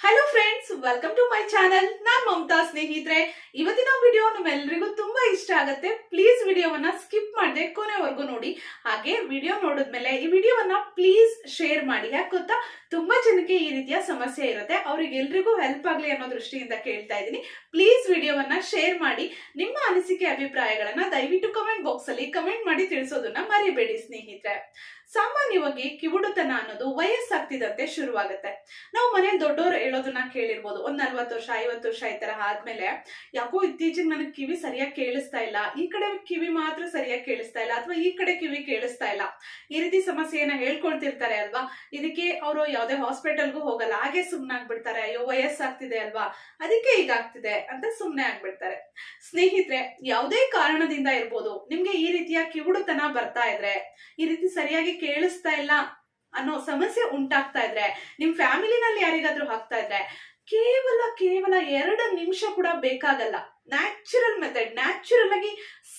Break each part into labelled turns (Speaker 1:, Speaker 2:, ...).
Speaker 1: Hello friends. Friends welcome to my channel ನಾನ್ ಮಮತಾ, ಸ್ನೇಹಿತರೆ. ಇವತ್ತಿನ video ನಿಮ್ಮೆಲ್ಲರಿಗೂ ತುಂಬಾ ಇಷ್ಟ ಆಗುತ್ತೆ. ಪ್ಲೀಸ್ ವಿಡಿಯೋವನ್ನ ಸ್ಕಿಪ್ ಮಾಡದೆ ಕೊನೆವರೆಗೂ ನೋಡಿ. ಹಾಗೆ ವಿಡಿಯೋ ನೋಡಿದ್ಮೇಲೆ ಈ ವಿಡಿಯೋವನ್ನ ಪ್ಲೀಸ್ ಶೇರ್ ಮಾಡಿ. ಯಾಕೆ ಗೊತ್ತಾ? ತುಂಬಾ ಜನಕ್ಕೆ ಈ ರೀತಿಯ ಸಮಸ್ಯೆ ಇರುತ್ತೆ. ಅವ್ರಿಗೆಲ್ರಿಗೂ ಹೆಲ್ಪ್ ಆಗ್ಲಿ ಅನ್ನೋ ದೃಷ್ಟಿಯಿಂದ ಕೇಳ್ತಾ ಇದ್ದೀನಿ. ಪ್ಲೀಸ್ ವಿಡಿಯೋವನ್ನ ಶೇರ್ ಮಾಡಿ. ನಿಮ್ಮ ಅನಿಸಿಕೆ, ಅಭಿಪ್ರಾಯಗಳನ್ನ ದಯವಿಟ್ಟು ಕಮೆಂಟ್ ಬಾಕ್ಸ್ ಅಲ್ಲಿ ಕಮೆಂಟ್ ಮಾಡಿ ತಿಳಿಸೋದನ್ನ ಮರಿಬೇಡಿ, ಸ್ನೇಹಿತರೆ. ಸಾಮಾನ್ಯವಾಗಿ ಕಿವುಡುತನ ಅನ್ನೋದು ವಯಸ್ಸಾಗ್ತಿದಂತೆ ಶುರುವಾಗುತ್ತೆ. ನಾವು ಮನೆಯಲ್ಲಿ ದೊಡ್ಡವರು ಹೇಳೋದನ್ನ ಕೇಳಿರ್ಬೋದು ಒಂದ್ ನಲ್ವತ್ತು ವರ್ಷ, ಐವತ್ತು ವರ್ಷ ಈ ತರ ಆದ್ಮೇಲೆ ಯಾಕೋ ಇತ್ತೀಚೆಗೆ ನನಗೆ ಕಿವಿ ಸರಿಯಾಗಿ ಕೇಳಿಸ್ತಾ ಇಲ್ಲ. ಈ ಕಡೆ ಕಿವಿ ಮಾತ್ರ ಸರಿಯಾಗಿ ಕೇಳಿಸ್ತಾ ಇಲ್ಲ ಅಥವಾ ಈ ಕಡೆ ಕಿವಿ ಕೇಳಿಸ್ತಾ ಇಲ್ಲ. ಈ ರೀತಿ ಸಮಸ್ಯೆಯನ್ನ ಹೇಳ್ಕೊಳ್ತಿರ್ತಾರೆ ಅಲ್ವಾ? ಇದಕ್ಕೆ ಅವರು ಯಾವ್ದೇ ಹಾಸ್ಪಿಟಲ್ಗೂ ಹೋಗಲ್ಲ. ಹಾಗೆ ಸುಮ್ನೆ ಆಗ್ಬಿಡ್ತಾರೆ ಅಯ್ಯೋ, ವಯಸ್ಸಾಗ್ತಿದೆ ಅಲ್ವಾ? ಅದಕ್ಕೆ ಹೀಗಾಗ್ತಿದೆ ಅಂತ ಸುಮ್ನೆ ಆಗ್ಬಿಡ್ತಾರೆ. ಸ್ನೇಹಿತರೆ, ಯಾವುದೇ ಕಾರಣದಿಂದ ಇರ್ಬೋದು ನಿಮ್ಗೆ ಈ ರೀತಿಯ ಕಿವುಡುತನ ಬರ್ತಾ ಇದ್ರೆ, ಈ ರೀತಿ ಸರಿಯಾಗಿ ಕೇಳಿಸ್ತಾ ಇಲ್ಲ ಅನ್ನೋ ಸಮಸ್ಯೆ ಉಂಟಾಗ್ತಾ ಇದ್ರೆ, ನಿಮ್ ಫ್ಯಾಮಿಲಿನಲ್ಲಿ ಯಾರಿಗಾದ್ರೂ ಆಗ್ತಾ ಇದ್ರೆ ಕೇವಲ ಕೇವಲ ಎರಡು ನಿಮಿಷ ಕೂಡ ಬೇಕಾಗಲ್ಲ. ನ್ಯಾಚುರಲ್ ಮೆಥಡ್ ನ್ಯಾಚುರಲ್ ಆಗಿ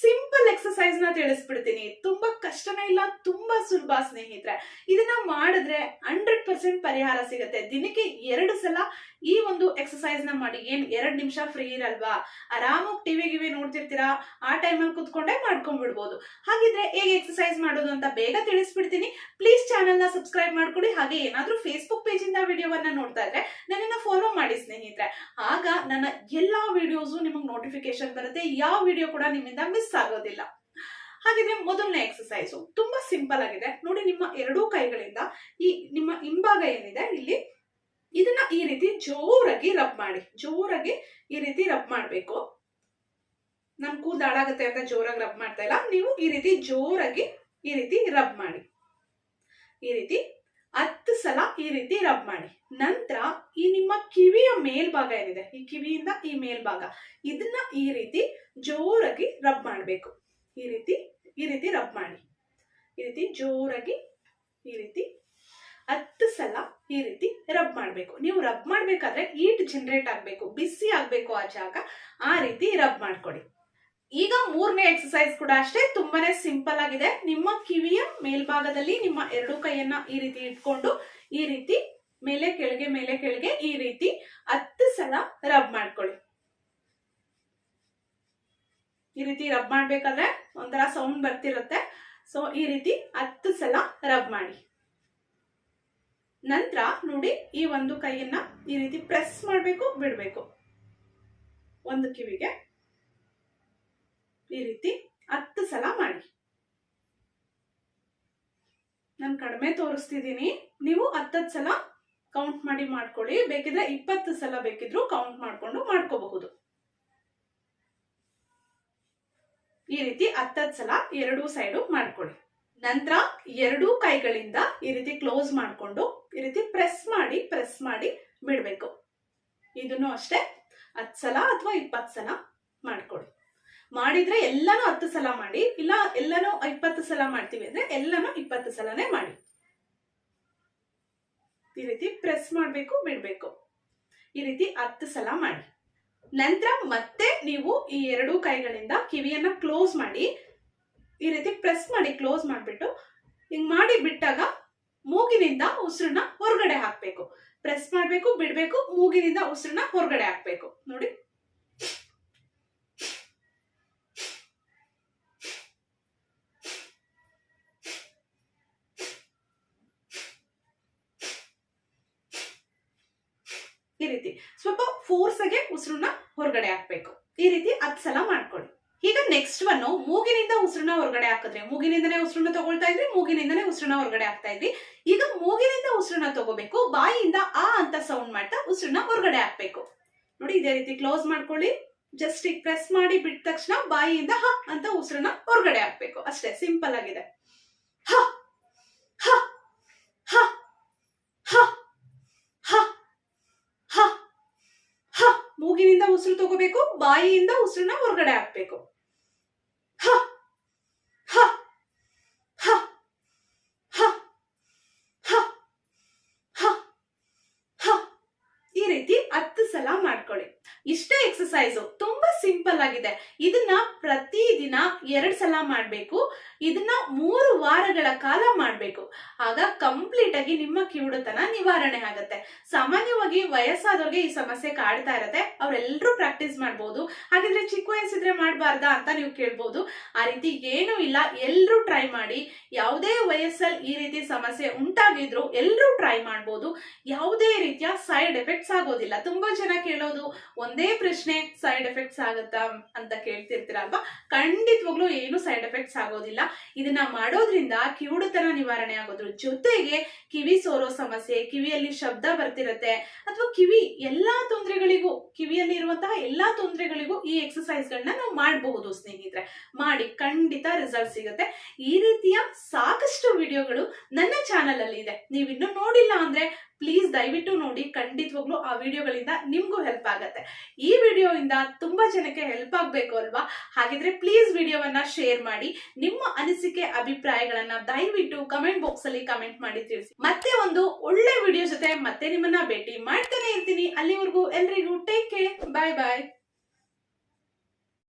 Speaker 1: ಸಿಂಪಲ್ ಎಕ್ಸಸೈಸ್ನ ತಿಳಿಸ್ಬಿಡ್ತೀನಿ ತುಂಬಾ ಕಷ್ಟನೇ ಇಲ್ಲ, ತುಂಬಾ ಸುಲಭ ಸ್ನೇಹಿತರೆ. ಇದನ್ನ ಮಾಡಿದ್ರೆ ಹಂಡ್ರೆಡ್ ಪರ್ಸೆಂಟ್ ಪರಿಹಾರ ಸಿಗುತ್ತೆ. ದಿನಕ್ಕೆ ಎರಡು ಸಲ ಈ ಒಂದು ಎಕ್ಸಸೈಸ್ನ ಮಾಡಿ. ಏನ್, ಎರಡ್ ನಿಮಿಷ ಫ್ರೀ ಇರಲ್ವಾ? ಆರಾಮಾಗಿ ಟಿವಿ ಗಿವಿ ನೋಡ್ತಿರ್ತೀರಾ? ಆ ಟೈಮಲ್ಲಿ ಕುತ್ಕೊಂಡೇ ಮಾಡ್ಕೊಂಡ್ಬಿಡ್ಬೋದು. ಹಾಗಿದ್ರೆ ಹೇಗೆ ಎಕ್ಸಸೈಸ್ ಮಾಡೋದು ಅಂತ ಬೇಗ ತಿಳಿಸ್ಬಿಡ್ತೀನಿ. ಪ್ಲೀಸ್ ಚಾನಲ್ನ ಸಬ್ಸ್ಕ್ರೈಬ್ ಮಾಡ್ಕೊಳ್ಳಿ ಹಾಗೆ ಏನಾದ್ರೂ ಫೇಸ್ಬುಕ್ ಪೇಜ್ ಇಂದ ವಿಡಿಯೋವನ್ನ ನೋಡ್ತಾ ಇದ್ರೆ ನನ್ನನ್ನ ಫಾಲೋ ಮಾಡಿ ಸ್ನೇಹಿತರೆ. ಆಗ ನನ್ನ ಎಲ್ಲಾ ವಿಡಿಯೋಸು ನಿಮಗೆ ನೋಟಿಫಿಕೇಶನ್ ಬರುತ್ತೆ. ಯಾವ ವಿಡಿಯೋ ಕೂಡ ನಿಮ್ಮಿಂದ ಮಿಸ್ ಆಗೋದಿಲ್ಲ. ಹಾಗಿದ್ರೆ ಮೊದಲನೇ ಎಕ್ಸಸೈಸು ತುಂಬಾ ಸಿಂಪಲ್ ಆಗಿದೆ. ನೋಡಿ ನಿಮ್ಮ ಎರಡೂ ಕೈಗಳಿಂದ ಈ ನಿಮ್ಮ ಹಿಂಭಾಗ ಏನಿದೆ ಇಲ್ಲಿ? ಇದನ್ನ ಈ ರೀತಿ ಜೋರಾಗಿ ರಬ್ ಮಾಡಿ. ಜೋರಾಗಿ ಈ ರೀತಿ ರಬ್ ಮಾಡ್ಬೇಕು. ನಮ್ ಕೂದಲು ಅಂತ ಜೋರಾಗಿ ರಬ್ ಮಾಡ್ತಾ ಇಲ್ಲ. ನೀವು ಈ ರೀತಿ ಜೋರಾಗಿ ಈ ರೀತಿ ರಬ್ ಮಾಡಿ. ಈ ರೀತಿ ಹತ್ತು ಸಲ ಈ ರೀತಿ ರಬ್ ಮಾಡಿ. ನಂತರ ಈ ನಿಮ್ಮ ಕಿವಿಯ ಮೇಲ್ಭಾಗ ಏನಿದೆ? ಈ ಕಿವಿಯಿಂದ ಈ ಮೇಲ್ಭಾಗ. ಇದನ್ನ ಈ ರೀತಿ ಜೋರಾಗಿ ರಬ್ ಮಾಡಬೇಕು. ಈ ರೀತಿ ಈ ರೀತಿ ರಬ್ ಮಾಡಿ. ಈ ರೀತಿ ಜೋರಾಗಿ ಈ ರೀತಿ ಹತ್ತು ಸಲ ಈ ರೀತಿ ರಬ್ ಮಾಡಬೇಕು. ನೀವು ರಬ್ ಮಾಡಬೇಕಾದ್ರೆ ಈಟ್ ಜನರೇಟ್ ಆಗಬೇಕು, ಬಿಸಿ ಆಗಬೇಕು ಆ ಜಾಗ. ಆ ರೀತಿ ರಬ್ ಮಾಡ್ಕೊಡಿ. ಈಗ ಮೂರನೇ ಎಕ್ಸಸೈಸ್ ಕೂಡ ಅಷ್ಟೇ, ತುಂಬಾನೇ ಸಿಂಪಲ್ ಆಗಿದೆ. ನಿಮ್ಮ ಕಿವಿಯ ಮೇಲ್ಭಾಗದಲ್ಲಿ ನಿಮ್ಮ ಎರಡು ಕೈಯನ್ನ ಈ ರೀತಿ ಇಟ್ಕೊಂಡು, ಈ ರೀತಿ ಮೇಲೆ, ಕೆಳಗೆ ಮೇಲೆ, ಕೆಳಗೆ ಈ ರೀತಿ ಹತ್ತು ಸಲ ರಬ್ ಮಾಡ್ಕೊಳ್ಳಿ. ಈ ರೀತಿ ರಬ್ ಮಾಡ್ಬೇಕಾದ್ರೆ ಒಂಥರ ಸೌಂಡ್ ಬರ್ತಿರುತ್ತೆ. ಸೊ ಈ ರೀತಿ ಹತ್ತು ಸಲ ರಬ್ ಮಾಡಿ. ನಂತರ ನೋಡಿ ಈ ಒಂದು ಕೈಯನ್ನ ಈ ರೀತಿ ಪ್ರೆಸ್ ಮಾಡಬೇಕು, ಬಿಡಬೇಕು. ಒಂದು ಕಿವಿಗೆ ಈ ರೀತಿ ಹತ್ತು ಸಲ ಮಾಡಿ. ನಾನು ಕಡಿಮೆ ತೋರಿಸ್ತಿದ್ದೀನಿ ನೀವು ಹತ್ತತ್ತು ಸಲ ಕೌಂಟ್ ಮಾಡಿ ಮಾಡ್ಕೊಳ್ಳಿ. ಬೇಕಿದ್ರೆ ಇಪ್ಪತ್ತು ಸಲ ಬೇಕಿದ್ರು ಕೌಂಟ್ ಮಾಡ್ಕೊಂಡು ಮಾಡ್ಕೋಬಹುದು. ಈ ರೀತಿ ಹತ್ತತ್ತು ಸಲ ಎರಡೂ ಸೈಡು ಮಾಡ್ಕೊಳ್ಳಿ. ನಂತರ ಎರಡೂ ಕೈಗಳಿಂದ ಈ ರೀತಿ ಕ್ಲೋಸ್ ಮಾಡಿಕೊಂಡು ಈ ರೀತಿ ಪ್ರೆಸ್ ಮಾಡಿ ಪ್ರೆಸ್ ಮಾಡಿ ಬಿಡಬೇಕು. ಇದನ್ನು ಅಷ್ಟೇ ಹತ್ತು ಸಲ ಅಥವಾ ಇಪ್ಪತ್ತು ಸಲ ಮಾಡ್ಕೊಳ್ಳಿ. ಮಾಡಿದ್ರೆ ಎಲ್ಲಾನು ಹತ್ತು ಸಲ ಮಾಡಿ, ಇಲ್ಲ ಎಲ್ಲಾನು ಇಪ್ಪತ್ತು ಸಲ ಮಾಡ್ತೀವಿ ಅಂದ್ರೆ ಎಲ್ಲಾನು ಇಪ್ಪತ್ತು ಸಲನೇ ಮಾಡಿ. ಈ ರೀತಿ ಪ್ರೆಸ್ ಮಾಡಬೇಕು, ಬಿಡಬೇಕು. ಈ ರೀತಿ ಹತ್ತು ಸಲ ಮಾಡಿ. ನಂತರ ಮತ್ತೆ ನೀವು ಈ ಎರಡೂ ಕೈಗಳಿಂದ ಕಿವಿಯನ್ನ ಕ್ಲೋಸ್ ಮಾಡಿ, ಈ ರೀತಿ ಪ್ರೆಸ್ ಮಾಡಿ ಕ್ಲೋಸ್ ಮಾಡಿಬಿಟ್ಟು, ಹಿಂಗ್ ಮಾಡಿ ಬಿಟ್ಟಾಗ ಮೂಗಿನಿಂದ ಉಸಿರನ್ನ ಹೊರಗಡೆ ಹಾಕ್ಬೇಕು. ಪ್ರೆಸ್ ಮಾಡಬೇಕು, ಬಿಡಬೇಕು, ಮೂಗಿನಿಂದ ಉಸಿರನ್ನ ಹೊರಗಡೆ ಹಾಕ್ಬೇಕು. ನೋಡಿ. ಈ ರೀತಿ. ಸ್ವಲ್ಪ ಫೋರ್ಸ್ ಆಗಿ ಉಸಿರನ್ನ ಹೊರಗಡೆ ಹಾಕ್ಬೇಕು. ಈ ರೀತಿ ಹತ್ತು ಸಲ ಮಾಡ್ಕೊಳ್ಳಿ. ಈಗ ನೆಕ್ಸ್ಟ್ ಒನ್ ಮೂಗಿನಿಂದ ಉಸಿರನ್ನ ಹೊರಗಡೆ ಹಾಕಿದ್ರೆ, ಮೂಗಿನಿಂದನೇ ಉಸಿರನ್ನ ತಗೊಳ್ತಾ ಇದ್ರಿ, ಮೂಗಿನಿಂದನೇ ಉಸಿರನ್ನ ಹೊರಗಡೆ ಹಾಕ್ತಾ ಇದ್ರಿ. ಈಗ ಮೂಗಿನಿಂದ ಉಸಿರನ್ನ ತಗೋಬೇಕು ಬಾಯಿಯಿಂದ ಆ ಅಂತ ಸೌಂಡ್ ಮಾಡ್ತಾ ಉಸಿರನ್ನ ಹೊರಗಡೆ ಹಾಕ್ಬೇಕು. ನೋಡಿ, ಇದೇ ರೀತಿ ಕ್ಲೋಸ್ ಮಾಡ್ಕೊಳ್ಳಿ. ಜಸ್ಟ್ ಈಗ ಪ್ರೆಸ್ ಮಾಡಿ ಬಿಟ್ಟ ತಕ್ಷಣ ಬಾಯಿಯಿಂದ ಹ ಅಂತ ಉಸಿರನ್ನ ಹೊರಗಡೆ ಹಾಕ್ಬೇಕು. ಅಷ್ಟೇ ಸಿಂಪಲ್ ಆಗಿದೆ. ಹ ಹ ಹ ಹ ಹ ಹ ಮೂಗಿನಿಂದ ಉಸಿರು ತಗೋಬೇಕು ಬಾಯಿಯಿಂದ ಉಸಿರನ್ನ ಹೊರಗಡೆ ಹಾಕ್ಬೇಕು. ಹ ಹ ಹ ಹ ಹ ಹ ಈ ರೀತಿ ಹತ್ತು ಸಲ ಮಾಡ್ಕೊಳ್ಳಿ. ಇಷ್ಟೇ ಎಕ್ಸಸೈಸ್ ತುಂಬಾ ಸಿಂಪಲ್ ಆಗಿದೆ. ಇದನ್ನ ಪ್ರತಿದಿನ ಎರಡ್ ಸಲ ಮಾಡ್ಬೇಕು. ಇದನ್ನ ಮೂರು ವಾರಗಳ ಕಾಲ ಮಾಡ್ಬೇಕು. ಆಗ ಕಂಪ್ಲೀಟ್ ಆಗಿ ನಿಮ್ಮ ಕಿವುಡುತನ ನಿವಾರಣೆ ಆಗುತ್ತೆ. ಸಾಮಾನ್ಯವಾಗಿ ವಯಸ್ಸಾದವ್ರಿಗೆ ಈ ಸಮಸ್ಯೆ ಕಾಡ್ತಾ ಇರತ್ತೆ. ಅವರೆಲ್ಲರೂ ಪ್ರಾಕ್ಟೀಸ್ ಮಾಡ್ಬೋದು. ಹಾಗಿದ್ರೆ ಚಿಕ್ಕ ವಯಸ್ಸಿದ್ರೆ ಮಾಡಬಾರ್ದಾ ಅಂತ ನೀವು ಕೇಳ್ಬೋದು. ಆ ರೀತಿ ಏನೂ ಇಲ್ಲ. ಎಲ್ಲರೂ ಟ್ರೈ ಮಾಡಿ. ಯಾವುದೇ ವಯಸ್ಸಲ್ಲಿ ಈ ರೀತಿ ಸಮಸ್ಯೆ ಉಂಟಾಗಿದ್ರು ಎಲ್ರೂ ಟ್ರೈ ಮಾಡ್ಬೋದು. ಯಾವುದೇ ರೀತಿಯ ಸೈಡ್ ಎಫೆಕ್ಟ್ಸ್ ಆಗೋದಿಲ್ಲ. ತುಂಬಾ ಜನ ಕೇಳೋದು, ಒಂದೇ ಪ್ರಶ್ನೆ ಸೈಡ್ ಎಫೆಕ್ಟ್ಸ್ ಆಗುತ್ತಾ? ಅಂತ ಕೇಳ್ತಿರ್ತೀರಲ್ವಾ? ಖಂಡಿತವಾಗ್ಲೂ ಏನು ಸೈಡ್ ಎಫೆಕ್ಟ್ಸ್ ಆಗೋದಿಲ್ಲ. ಇದನ್ನ ಮಾಡೋದ್ರಿಂದ ಕಿವುಡುತನ ನಿವಾರಣೆ ಆಗೋದ್ರ ಜೊತೆಗೆ ಕಿವಿ ಸೋರೋ ಸಮಸ್ಯೆ, ಕಿವಿಯಲ್ಲಿ ಶಬ್ದ ಬರ್ತಿರತ್ತೆ, ಅಥವಾ ಕಿವಿ ಎಲ್ಲಾ ತೊಂದರೆಗಳಿಗೂ ಕಿವಿಯಲ್ಲಿ ಇರುವಂತಹ ಎಲ್ಲಾ ತೊಂದರೆಗಳಿಗೂ ಈ ಎಕ್ಸಸೈಸ್ ಗಳನ್ನ ನಾವು ಮಾಡಬಹುದು ಸ್ನೇಹಿತರೆ. ಮಾಡಿ ಖಂಡಿತ ರಿಸಲ್ಟ್ ಸಿಗುತ್ತೆ. ಈ ರೀತಿಯ ಸಾಕಷ್ಟು ವಿಡಿಯೋಗಳು ನನ್ನ ಚಾನಲ್ ಅಲ್ಲಿ ಇದೆ. ನೀವು ಇನ್ನೂ ನೋಡಿಲ್ಲ ಅಂದ್ರೆ ಪ್ಲೀಸ್ ದಯವಿಟ್ಟು ನೋಡಿ, ಖಂಡಿತವಾಗ್ಲೂ ಆ ವಿಡಿಯೋಗಳಿಂದ ನಿಮಗೂ ಹೆಲ್ಪ್ ಆಗುತ್ತೆ. ಈ ವಿಡಿಯೋಯಿಂದ ತುಂಬಾ ಜನಕ್ಕೆ ಹೆಲ್ಪ್ ಆಗಬೇಕು ಅಲ್ವಾ? ಹಾಗಿದ್ರೆ ಪ್ಲೀಸ್ ವಿಡಿಯೋವನ್ನ ಶೇರ್ ಮಾಡಿ, ನಿಮ್ಮ ಅನಿಸಿಕೆ, ಅಭಿಪ್ರಾಯಗಳನ್ನ ದಯವಿಟ್ಟು ಕಮೆಂಟ್ ಬಾಕ್ಸ್ ಅಲ್ಲಿ ಕಮೆಂಟ್ ಮಾಡಿ ತಿಳಿಸಿ. ಮತ್ತೆ ಒಂದು ಒಳ್ಳೆ ವಿಡಿಯೋ ಜೊತೆ ಮತ್ತೆ ನಿಮ್ಮನ್ನ ಭೇಟಿ ಮಾಡ್ತಾನೆ ಇರ್ತೀನಿ. ಅಲ್ಲಿವರೆಗೂ ಎಲ್ರಿಗೂ ಟೇಕ್ ಕೇರ್ ಬಾಯ್ ಬಾಯ್